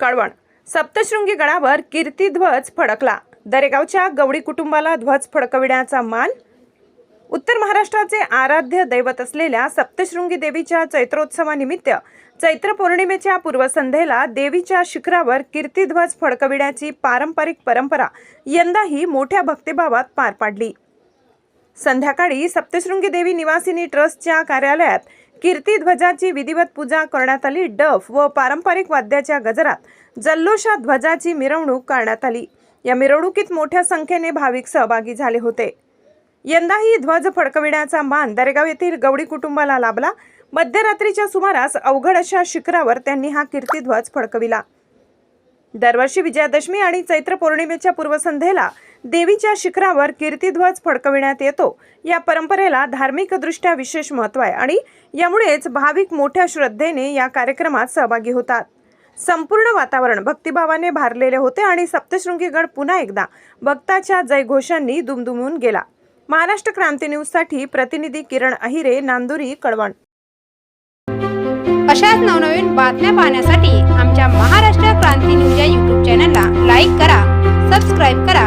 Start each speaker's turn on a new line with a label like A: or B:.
A: कळवण. सप्तशृंगी गडावर कीर्तीध्वज फडकला. दरेगावच्या गवडी कुटुंबाला ध्वज फडकविण्याचा मान? उत्तर महाराष्ट्राचे आराध्य दैवत असलेल्या सप्तशृंगी देवीच्या चैत्रोत्सवानिमित्त चैत्र पौर्णिमेच्या पूर्वसंध्येला देवीच्या शिखरावर कीर्तिध्वज फडकविण्याची पारंपरिक परंपरा यंदाही मोठ्या भक्तिभावात पार पाडली. संध्याकाळी सप्तशृंगी देवी निवासिनी ट्रस्टच्या कार्यालयात कीर्तिध्वजाची विधिवत पूजा करण्यात आली. डफ व पारंपरिक वाद्याच्या गजरात जल्लोषात ध्वजाची मिरवणूक करण्यात आली. या मिरवणुकीत मोठ्या संख्येने भाविक सहभागी झाले होते. यंदाही ध्वज फडकविण्याचा मान दरेगाव येथील गवडी कुटुंबाला लाभला. मध्यरात्रीच्या सुमारास अवघड अशा शिखरावर त्यांनी हा कीर्तिध्वज फडकविला. दरवर्षी विजयादशमी आणि चैत्र पौर्णिमेच्या पूर्वसंध्येला देवीच्या शिखरावर कीर्तिध्वज फडकविण्यात येतो. या परंपरेला धार्मिकदृष्ट्या विशेष महत्त्व आहे आणि यामुळेच भाविक मोठ्या श्रद्धेने या कार्यक्रमात सहभागी होतात. संपूर्ण वातावरण भक्तिभावाने भारलेले होते आणि सप्तशृंगी गड पुन्हा एकदा भक्ताच्या जयघोषांनी दुमदुमून गेला. महाराष्ट्र क्रांती न्यूजसाठी प्रतिनिधी किरण अहिरे नांदुरी कळवण.
B: अशाच नवनवीन बातम्या पाहण्यासाठी आमच्या महाराष्ट्र क्रांती न्यूज या यूट्यूब चॅनलला लाईक करा सबस्क्राईब करा